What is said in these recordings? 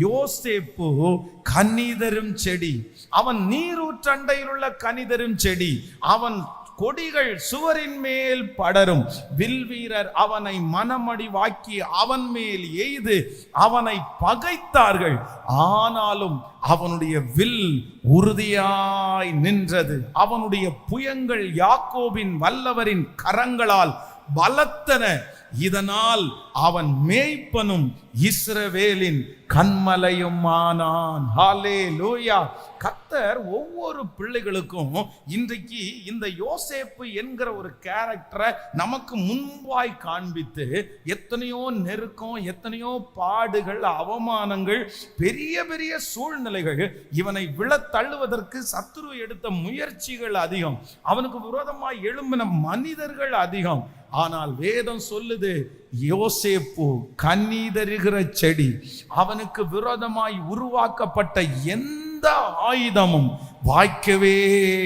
யோசேப்பு கனிதரும் செடி. அவன் நீரூற்றண்டையில் உள்ள கனிதரும் செடி. அவன் கொடிகள் சுவரின் மேல் படரும். வில் வீரர் அவனை மனமடி வாக்கி அவன் மேல் எய்து. அவனை பகைத்தார்கள். ஆனாலும் அவனுடைய வில் உறுதியாய் நின்றது. அவனுடைய புயங்கள் யாக்கோபின் வல்லவரின் கரங்களால் பலத்தன. இதனால் அவன் மேய்ப்பனும் இஸ்ரவேலின் கண்மலையும் ஆனான் ஹாலே லூயா கத்தர் ஒவ்வொரு பிள்ளைகளுக்கும் இன்றைக்கு இந்த யோசேப்பு என்கிற ஒரு கேரக்டரை நமக்கு முன்பாய் காண்பித்து எத்தனையோ நெருக்கம் எத்தனையோ பாடுகள் அவமானங்கள் பெரிய பெரிய சூழ்நிலைகள் இவனை விழ தள்ளுவதற்கு சத்துரு எடுத்த முயற்சிகள் அதிகம். அவனுக்கு விரோதமாக எழும்பின மனிதர்கள் அதிகம். ஆனால் வேதம் சொல்லுது யோசேப்பு கண்ணீதருகிற செடி அவனுக்கு விரோதமாய் உருவாக்கப்பட்ட எந்த ஆயுதமும் வாய்க்கவே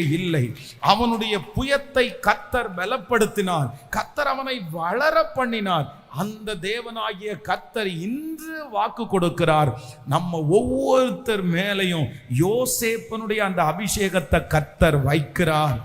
இல்லை. அவனுடைய புயத்தை கத்தர் பலப்படுத்தினார். கத்தர் அவனை வளர பண்ணினார். அந்த தேவனாகிய கத்தர் இன்று வாக்கு கொடுக்கிறார். நம்ம ஒவ்வொருத்தர் மேலையும் யோசேப்பனுடைய அந்த அபிஷேகத்தை கத்தர் வைக்கிறார்.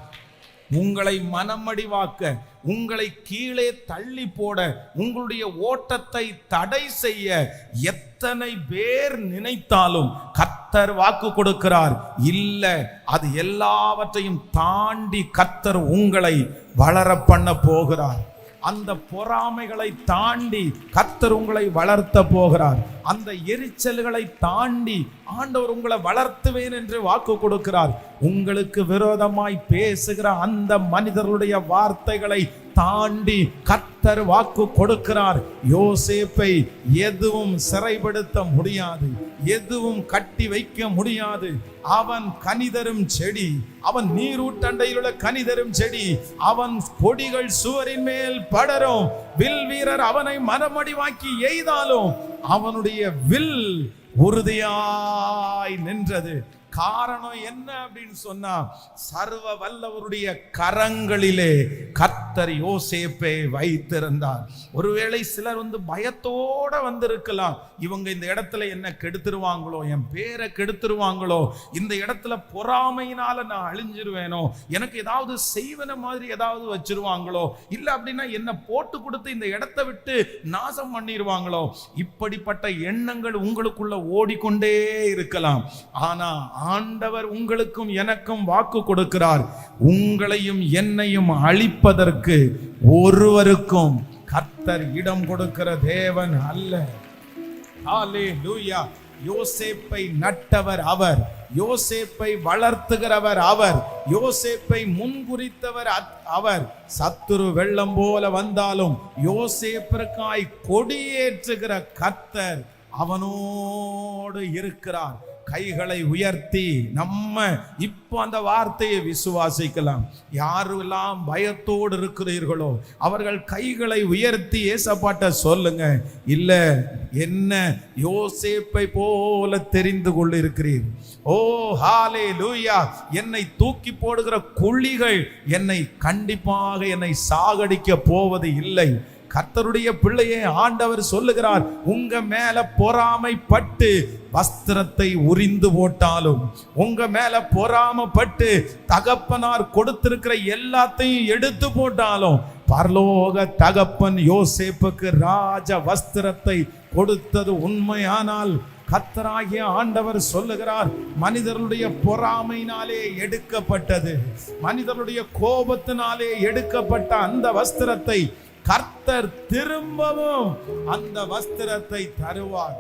உங்களை மனமடிவாக்க உங்களை கீழே தள்ளி போட உங்களுடைய ஓட்டத்தை தடை செய்ய எத்தனை பேர் நினைத்தாலும் கத்தர் வாக்கு கொடுக்கிறார். இல்ல அது எல்லாவற்றையும் தாண்டி கத்தர் உங்களை வளர பண்ண போகிறார். அந்த பொறாமைகளை தாண்டி கத்தர் உங்களை வளர்த்த போகிறார். அந்த எரிச்சல்களை தாண்டி ஆண்டவர் உங்களை வளர்த்துவேன் என்று வாக்கு கொடுக்கிறார். உங்களுக்கு விரோதமாய் பேசுகிற அந்த மனிதர்களுடைய வார்த்தைகளை தாண்டி கத்தர் வாக்கு கொடுக்கிறார். யோசேப்பை எதுவும் சிறைப்படுத்த முடியாது. எதுவும் கட்டி வைக்க முடியாது. அவன் கனிதரும் செடி அவன் நீரூட்டண்டையில் உள்ள கனிதரும் செடி அவன் கொடிகள் சுவரின் மேல் படரும். வில் வீரர் அவனை மனமடிவாக்கி எய்தாலும் அவனுடைய வில் உறுதியாய் நின்றது. காரணம் என்ன அப்படின்னு சொன்னா சர்வ வல்லவருடைய கரங்களிலே கத் கர்த்தர் யோசேப்பை வைத்திருந்தார். ஒருவேளை சிலர் வந்து பயத்தோட வந்திருக்கலாம். இவங்க இந்த இடத்துல என்ன கெடுத்துருவாங்களோ என் பேரை கெடுத்துருவாங்களோ இந்த இடத்துல பொறாமையினால நான் அழிஞ்சிருவேனோ எனக்கு ஏதாவது செய்வன மாதிரி ஏதாவது வச்சிருவாங்களோ இல்லை அப்படின்னா என்ன போட்டு கொடுத்து இந்த இடத்த விட்டு நாசம் பண்ணிடுவாங்களோ இப்படிப்பட்ட எண்ணங்கள் உங்களுக்குள்ள ஓடிக்கொண்டே இருக்கலாம். ஆனா ஆண்டவர் உங்களுக்கும் எனக்கும் வாக்கு கொடுக்கிறார். உங்களையும் என்னையும் அழிப்பதற்கு ஒருவருக்கும் கர்த்தர் இடம் கொடுக்கிற தேவன் அல்ல. யோசேப்பை நட்டவர் அவர். யோசேப்பை வளர்த்துகிறவர் அவர். யோசேப்பை முன்குறித்தவர் அத்- அவர். சத்துரு வெள்ளம் போல வந்தாலும் யோசேப்பிற்காய் கொடியேற்றுகிற கர்த்தர் அவனோடு இருக்கிறார். கைகளை உயர்த்தி நம்ம இப்போ அந்த வார்த்தையை விசுவாசிக்கலாம். யாரெல்லாம் பயத்தோடு இருக்கிறீர்களோ அவர்கள் கைகளை உயர்த்தி ஏசப்பாட்ட சொல்லுங்க. இல்லை என்ன யோசேப்பை போல தெரிந்து கொண்டிருக்கிறீர் ஓ ஹாலே லூயா என்னை தூக்கி போடுகிற குழிகள் என்னை கண்டிப்பாக என்னை சாகடிக்க போவது இல்லை. கர்த்தருடைய பிள்ளையே ஆண்டவர் சொல்லுகிறார் உங்க மேல பொறாமைப்பட்டு வஸ்திரத்தை உரிந்து போட்டாலும் உங்க மேல பொறாமப்பட்டு தகப்பனார் கொடுத்திருக்கிற எல்லாத்தையும் எடுத்து போட்டாலும் பரலோக தகப்பன் யோசேப்புக்கு ராஜ வஸ்திரத்தை கொடுத்தது உண்மையானால் கத்தராகிய ஆண்டவர் சொல்லுகிறார் மனிதர்களுடைய பொறாமையினாலே எடுக்கப்பட்டது. மனிதர்களுடைய கோபத்தினாலே எடுக்கப்பட்ட அந்த வஸ்திரத்தை கர்த்தர் திரும்பவும் அந்த வஸ்திரத்தை தருவார்.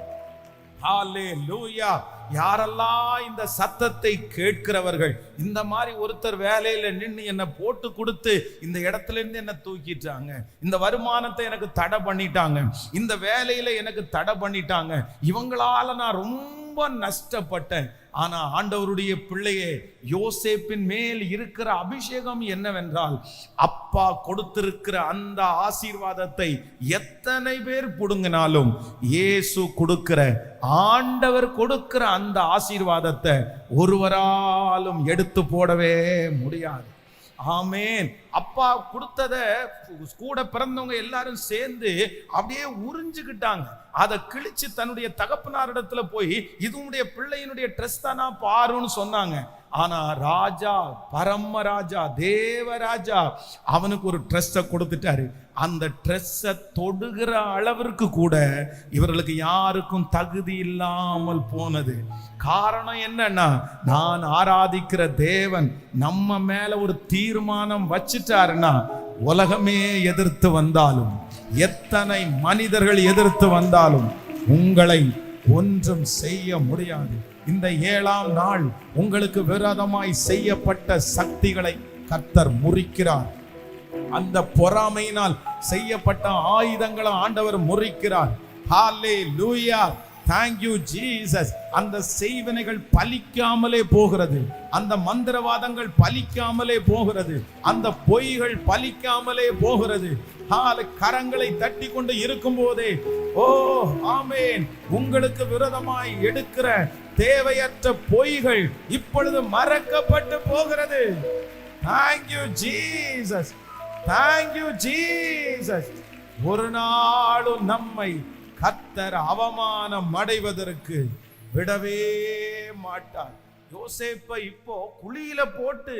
ஹalleluya. யாரெல்லாம் இந்த சத்தத்தை கேட்கிறவர்கள் இந்த மாதிரி ஒருத்தர் வேலையில நின்று என்னை போட்டு கொடுத்து இந்த இடத்துல இருந்து என்ன தூக்கிட்டாங்க. இந்த வருமானத்தை எனக்கு தடை பண்ணிட்டாங்க. இந்த வேலையில எனக்கு தடை பண்ணிட்டாங்க. இவங்களால நான் ரொம்ப நஷ்டப்பட்டேன். ஆனா ஆண்டவருடைய பிள்ளையே யோசேப்பின் மேல் இருக்கிற அபிஷேகம் என்னவென்றால் அப்பா கொடுத்திருக்கிற அந்த ஆசீர்வாதத்தை எத்தனை பேர் புடுங்கினாலும் இயேசு கொடுக்கிற ஆண்டவர் கொடுக்கிற அந்த ஆசீர்வாதத்தை ஒருவராலும் எடுத்து போடவே முடியாது. ஆமேன். அப்பா கொடுத்தத கூட பிறந்தவங்க எல்லாரும் சேர்ந்து அப்படியே உறிஞ்சுக்கிட்டாங்க. அதை கிழிச்சு தன்னுடைய தகப்பனாரிடத்துல போய் இதனுடைய பிள்ளையினுடைய ட்ரெஸ் தானா பாருன்னு சொன்னாங்க. ஆனா ராஜா பரம ராஜா தேவராஜா அவனுக்கு ஒரு ட்ரெஸ்ஸை கொடுத்துட்டாரு. அந்த ட்ரெஸ்ஸை தொடுகிற அளவிற்கு கூட இவர்களுக்கு யாருக்கும் தகுதி இல்லாமல் போனது. காரணம் என்னன்னா நான் ஆராதிக்கிற தேவன் நம்ம மேல ஒரு தீர்மானம் வச்சுட்டாருன்னா உலகமே எதிர்த்து வந்தாலும் எத்தனை மனிதர்கள் எதிர்த்து வந்தாலும் உங்களை ஒன்றும் செய்ய முடியாது. இந்த ஏழாம் நாள் உங்களுக்கு விரோதமாய் செய்யப்பட்ட சக்திகளை கர்த்தர் முறிக்கிறார். அந்த பொறாமையினால் செய்யப்பட்ட ஆயுதங்களை ஆண்டவர் முறிக்கிறார். ஹாலே லூயா தேங்க்யூ ஜீசஸ் அந்த செய்வனைகள் பலிக்காமலே போகிறது. அந்த மந்திரவாதங்கள் பலிக்காமலே போகிறது. அந்த பொய்கள் பலிக்காமலே போகிறது. ஹால கரங்களை தட்டி கொண்டு இருக்கும் போதே ஓ ஆமேன். உங்களுக்கு விரோதமாய் எடுக்கிற தேவையற்ற பொய்கள் இப்பொழுது மறக்கப்பட்டு போகிறது. தேங்க்யூ ஜீசஸ் தேங்க்யூ ஜீசஸ் ஒரு நாளும் நம்மை கத்தர் அவமானம் அடைவதற்கு விடவே மாட்டார். யோசேப்பை இப்போ குழியில போட்டு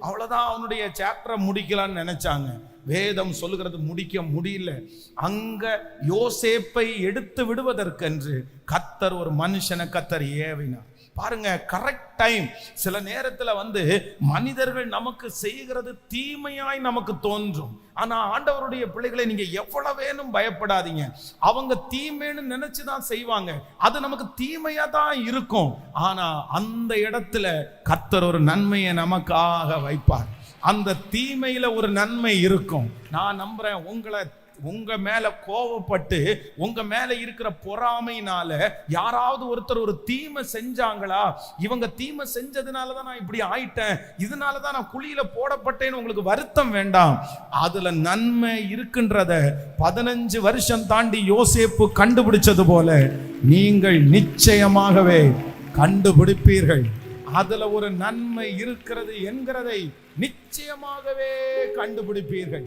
அவ்வளவுதான் அவனுடைய சாப்டரை முடிக்கலாம்னு நினைச்சாங்க. வேதம் சொல்லுகிறது முடிக்க முடியல. அங்க யோசேப்பை எடுத்து விடுவதற்கென்று கத்தர் ஒரு மனுஷனை கத்தர் ஏவினார். பாருங்க கரெக்ட் டைம் சில நேரத்துல வந்து மனிதர்கள் நமக்கு செய்கிறது தீமையாய் நமக்கு தோன்றும். ஆனா ஆண்டவருடைய பிள்ளைகளை நீங்க எவ்வளவேனும் வேணும் பயப்படாதீங்க. அவங்க தீமைன்னு நினச்சி தான் செய்வாங்க. அது நமக்கு தீமையா தான் இருக்கும். ஆனா அந்த இடத்துல கத்தர் ஒரு நன்மையை நமக்காக வைப்பார். அந்த தீமையில ஒரு நன்மை இருக்கும். நான் நம்புறேன் உங்களை உங்க மேல கோவப்பட்டு உங்க மேல இருக்கிற பொறாமையினால யாராவது ஒருத்தர் ஒரு தீமை செஞ்சாங்களா? இவங்க தீமை செஞ்சதுனால தான் நான் இப்படி ஆயிட்டேன். இதனால தான் நான் குழியில போடப்பட்டேன்னு உங்களுக்கு வருத்தம் வேண்டாம். அதுல நன்மை இருக்குன்றத பதினஞ்சு வருஷம் தாண்டி யோசேப்பு கண்டுபிடிச்சது போல நீங்கள் நிச்சயமாகவே கண்டுபிடிப்பீர்கள். அதுல ஒரு நன்மை இருக்கிறது என்கிறதை நிச்சயமாகவே கண்டுபிடிப்பீர்கள்.